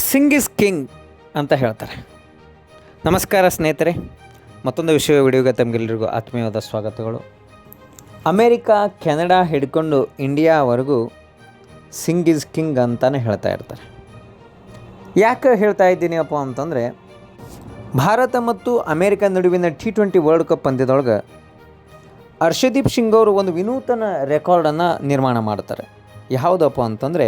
Singh is king ಅಂತ ಹೇಳ್ತಾರೆ. ನಮಸ್ಕಾರ ಸ್ನೇಹಿತರೆ, ಮತ್ತೊಂದು ವಿಷಯ ವಿಡಿಯೋಗೆ ತಮಗೆಲ್ಲರಿಗೂ ಆತ್ಮೀಯವಾದ ಸ್ವಾಗತಗಳು. ಅಮೇರಿಕಾ, ಕೆನಡಾ ಹಿಡ್ಕೊಂಡು ಇಂಡಿಯಾವರೆಗೂ ಸಿಂಗ್ ಇಸ್ ಕಿಂಗ್ ಅಂತಲೇ ಹೇಳ್ತಾ ಇರ್ತಾರೆ. ಯಾಕೆ ಹೇಳ್ತಾ ಇದ್ದೀನಿಯಪ್ಪ ಅಂತಂದರೆ, ಭಾರತ ಮತ್ತು ಅಮೇರಿಕ ನಡುವಿನ ಟಿ ಟ್ವೆಂಟಿ ವರ್ಲ್ಡ್ ಕಪ್ ಪಂದ್ಯದೊಳಗೆ ಹರ್ಷದೀಪ್ ಸಿಂಗ್ ಅವರು ಒಂದು ವಿನೂತನ ರೆಕಾರ್ಡನ್ನು ನಿರ್ಮಾಣ ಮಾಡ್ತಾರೆ. ಯಾವುದಪ್ಪ ಅಂತಂದರೆ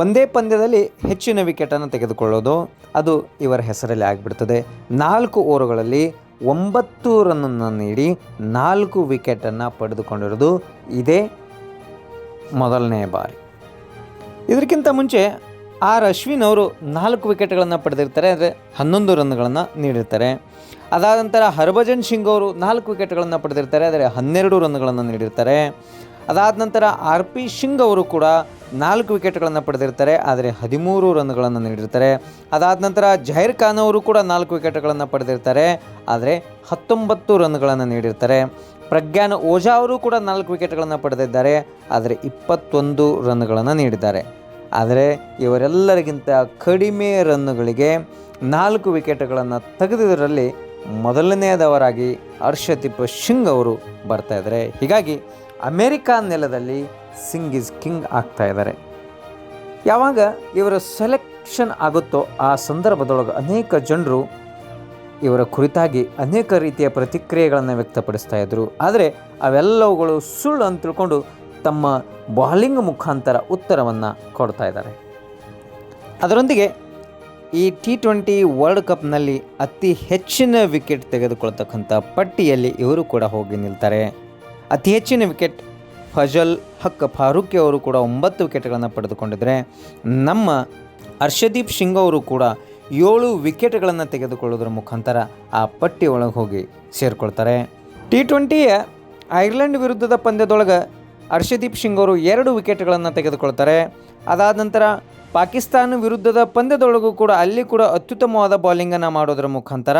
ಒಂದೇ ಪಂದ್ಯದಲ್ಲಿ ಹೆಚ್ಚಿನ ವಿಕೆಟನ್ನು ತೆಗೆದುಕೊಳ್ಳೋದು, ಅದು ಇವರ ಹೆಸರಲ್ಲಿ ಆಗಿಬಿಡ್ತದೆ. ನಾಲ್ಕು ಓವರುಗಳಲ್ಲಿ ಒಂಬತ್ತು ರನ್ನನ್ನು ನೀಡಿ ನಾಲ್ಕು ವಿಕೆಟನ್ನು ಪಡೆದುಕೊಂಡಿರೋದು ಇದೇ ಮೊದಲನೇ ಬಾರಿ. ಇದಕ್ಕಿಂತ ಮುಂಚೆ ಆರ್ ಅಶ್ವಿನ್ ಅವರು ನಾಲ್ಕು ವಿಕೆಟ್ಗಳನ್ನು ಪಡೆದಿರ್ತಾರೆ, ಅಂದರೆ ಹನ್ನೊಂದು ರನ್ಗಳನ್ನು ನೀಡಿರ್ತಾರೆ. ಅದಾದ ನಂತರ ಹರ್ಭಜನ್ ಸಿಂಗ್ ಅವರು ನಾಲ್ಕು ವಿಕೆಟ್ಗಳನ್ನು ಪಡೆದಿರ್ತಾರೆ, ಆದರೆ ಹನ್ನೆರಡು ರನ್ಗಳನ್ನು ನೀಡಿರ್ತಾರೆ. ಅದಾದ ನಂತರ ಆರ್ ಪಿ ಸಿಂಗ್ ಅವರು ಕೂಡ ನಾಲ್ಕು ವಿಕೆಟ್ಗಳನ್ನು ಪಡೆದಿರ್ತಾರೆ, ಆದರೆ ಹದಿಮೂರು ರನ್ಗಳನ್ನು ನೀಡಿರ್ತಾರೆ. ಅದಾದ ನಂತರ ಜಹೀರ್ ಖಾನ್ ಅವರು ಕೂಡ ನಾಲ್ಕು ವಿಕೆಟ್ಗಳನ್ನು ಪಡೆದಿರ್ತಾರೆ, ಆದರೆ ಹತ್ತೊಂಬತ್ತು ರನ್ಗಳನ್ನು ನೀಡಿರ್ತಾರೆ. ಪ್ರಜ್ಞಾನ್ ಓಜಾ ಅವರು ಕೂಡ ನಾಲ್ಕು ವಿಕೆಟ್ಗಳನ್ನು ಪಡೆದಿದ್ದಾರೆ, ಆದರೆ ಇಪ್ಪತ್ತೊಂದು ರನ್ಗಳನ್ನು ನೀಡಿದ್ದಾರೆ. ಆದರೆ ಇವರೆಲ್ಲರಿಗಿಂತ ಕಡಿಮೆ ರನ್ನುಗಳಿಗೆ ನಾಲ್ಕು ವಿಕೆಟ್ಗಳನ್ನು ತೆಗೆದಿದ್ದರಲ್ಲಿ ಮೊದಲನೆಯದವರಾಗಿ ಹರ್ಷದೀಪ್ ಸಿಂಗ್ ಅವರು ಬರ್ತಾ ಇದ್ದಾರೆ. ಹೀಗಾಗಿ ಅಮೇರಿಕಾ ನೆಲದಲ್ಲಿ ಸಿಂಗ್ ಇಸ್ ಕಿಂಗ್ ಆಗ್ತಾ ಇದ್ದಾರೆ. ಯಾವಾಗ ಇವರ ಸೆಲೆಕ್ಷನ್ ಆಗುತ್ತೋ ಆ ಸಂದರ್ಭದೊಳಗೆ ಅನೇಕ ಜನರು ಇವರ ಕುರಿತಾಗಿ ಅನೇಕ ರೀತಿಯ ಪ್ರತಿಕ್ರಿಯೆಗಳನ್ನು ವ್ಯಕ್ತಪಡಿಸ್ತಾ ಇದ್ದರು ಆದರೆ ಅವೆಲ್ಲವುಗಳು ಸುಳ್ಳು ಅಂತ ತಿಳ್ಕೊಂಡು ತಮ್ಮ ಬಾಲಿಂಗ್ ಮುಖಾಂತರ ಉತ್ತರವನ್ನು ಕೊಡ್ತಾ ಇದ್ದಾರೆ. ಅದರೊಂದಿಗೆ ಈ ಟಿ ಟ್ವೆಂಟಿ ವರ್ಲ್ಡ್ ಕಪ್ನಲ್ಲಿ ಅತಿ ಹೆಚ್ಚಿನ ವಿಕೆಟ್ ತೆಗೆದುಕೊಳ್ತಕ್ಕಂಥ ಪಟ್ಟಿಯಲ್ಲಿ ಇವರು ಕೂಡ ಹೋಗಿ ನಿಲ್ತಾರೆ. ಅತಿ ಹೆಚ್ಚಿನ ವಿಕೆಟ್ ಫಜಲ್ ಹಕ್ ಫಾರೂಕಿ ಅವರು ಕೂಡ ಒಂಬತ್ತು ವಿಕೆಟ್ಗಳನ್ನು ಪಡೆದುಕೊಂಡಿದ್ದರೆ ನಮ್ಮ ಹರ್ಷದೀಪ್ ಸಿಂಗ್ ಅವರು ಕೂಡ ಏಳು ವಿಕೆಟ್ಗಳನ್ನು ತೆಗೆದುಕೊಳ್ಳೋದ್ರ ಮುಖಾಂತರ ಆ ಪಟ್ಟಿ ಒಳಗೆ ಹೋಗಿ ಸೇರಿಕೊಳ್ತಾರೆ. ಟಿ ಟ್ವೆಂಟಿಯ ಐರ್ಲೆಂಡ್ ವಿರುದ್ಧದ ಪಂದ್ಯದೊಳಗೆ ಹರ್ಷದೀಪ್ ಸಿಂಗ್ ಅವರು ಎರಡು ವಿಕೆಟ್ಗಳನ್ನು ತೆಗೆದುಕೊಳ್ತಾರೆ. ಅದಾದ ನಂತರ ಪಾಕಿಸ್ತಾನ ವಿರುದ್ಧದ ಪಂದ್ಯದೊಳಗೂ ಕೂಡ ಅಲ್ಲಿ ಕೂಡ ಅತ್ಯುತ್ತಮವಾದ ಬೌಲಿಂಗನ್ನು ಮಾಡೋದರ ಮುಖಾಂತರ